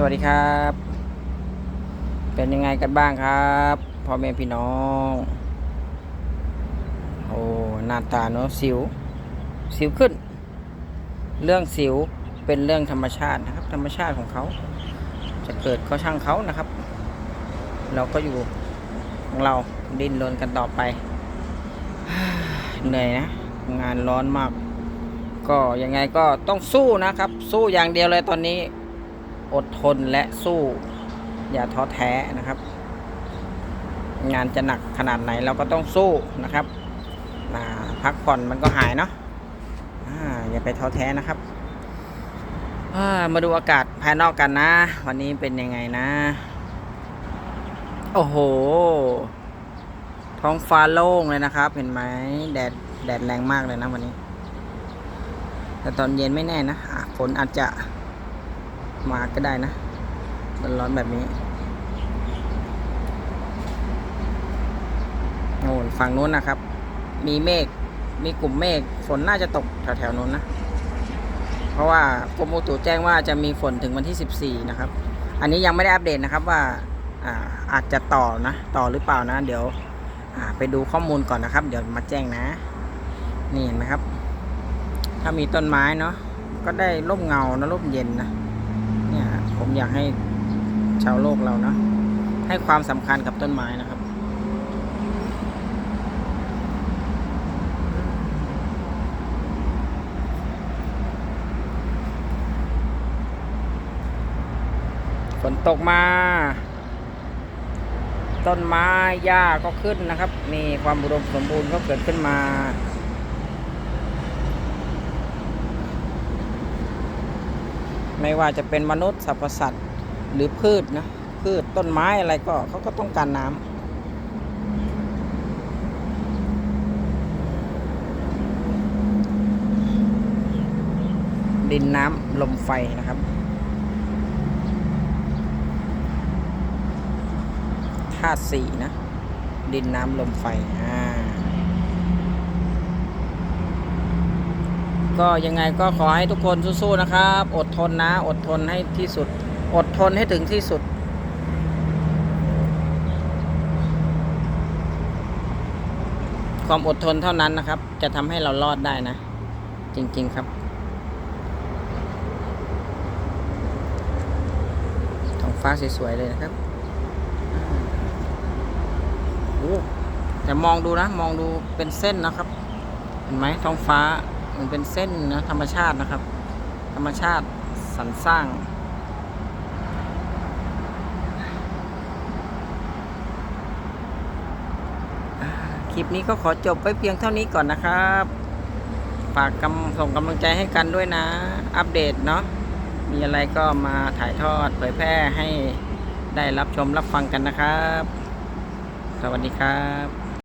สวัสดีครับ เป็นยังไงกันบ้างครับพ่อแม่พี่น้อง โอ้หน้าตาเนาะสิว สิวขึ้น เรื่องสิวเป็นเรื่องธรรมชาตินะครับ ธรรมชาติของเขา จะเกิดก็ช่างเขานะครับ เราก็อยู่ของเราดิ้นรนกันต่อไปเหนื่อยนะ งานร้อนมาก ก็ยังไงก็ต้องสู้นะครับ สู้อย่างเดียวเลยตอนนี้ อดทนและสู้ อย่าท้อแท้นะครับ งานจะหนักขนาดไหนเราก็ต้องสู้นะครับพักผ่อนมันก็หายเนาะอย่าไปท้อแท้นะครับมาดูอากาศภายนอกกันนะ วันนี้เป็นยังไงนะ โอ้โห ท้องฟ้าโล่งเลยนะครับ เห็นไหมแดดแดดแรงมากเลยนะวันนี้ แต่ตอนเย็นไม่แน่นะฝนอาจจะ มาก็ได้นะร้อนๆแบบนี้โน่นฝั่งนู้นนะครับ มีเมฆมีกลุ่มเมฆฝนน่าจะตกแถวๆนู้นนะ เพราะว่ากรมอุตุแจ้งว่าจะมีฝนถึงวันที่ 14 นะครับ อันนี้ยังไม่ได้อัปเดตนะครับว่าอาอาจจะต่อนะ ต่อหรือเปล่านะ เดี๋ยวไปดูข้อมูลก่อนนะครับ เดี๋ยวมาแจ้งนะ นี่เห็นไหมครับ ถ้ามีต้นไม้เนาะก็ได้ร่มเงานะร่มเย็นนะ ผมอยากให้ชาวโลกเราเนาะให้ความสำคัญกับต้นไม้นะครับ ฝนตกมา ต้นไม้หญ้าก็ขึ้นนะครับ มีความอุดมสมบูรณ์ก็เกิดขึ้นมา ไม่ว่าจะเป็นมนุษย์สรรพสัตว์หรือพืชนะพืชต้นไม้อะไรก็เขาก็ต้องการน้ำดินน้ำลมไฟนะครับ ธาตุสี่นะ ดินน้ำลมไฟอ่า ก็ยังไงก็ขอให้ทุกคนสู้ๆนะครับ อดทนนะ อดทนให้ที่สุด อดทนให้ถึงที่สุด ความอดทนเท่านั้นนะครับ จะทำให้เรารอดได้นะ จริง ๆ ครับ ท้องฟ้าสวยๆเลยนะครับโอ้แต่มองดูนะ มองดูเป็นเส้นนะครับ เห็นไหมท้องฟ้า มันเป็นเส้นนะธรรมชาตินะครับ ธรรมชาติสรรสร้าง คลิปนี้ก็ขอจบไว้เพียงเท่านี้ก่อนนะครับฝากกำส่งกำลังใจให้กันด้วยนะ อัปเดตเนาะมีอะไรก็มาถ่ายทอดเผยแพร่ให้ได้รับชมรับฟังกันนะครับ สวัสดีครับ